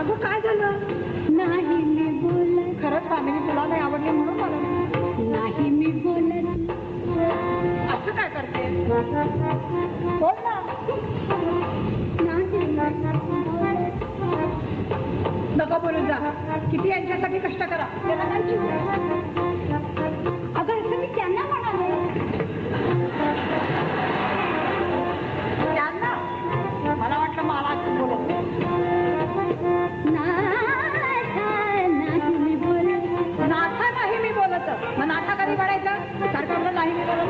अगं काय झालं? नाही मी बोलत. खरंच फॅमिली तुला नाही आवडली म्हणून मला नाही मी बोलत. असं काय करते बोल ना. नका बोलून जा. किती यांच्यासाठी कष्ट करा. त्याला काय? नाही म्हणायचं. सरकारला नाही मिळालं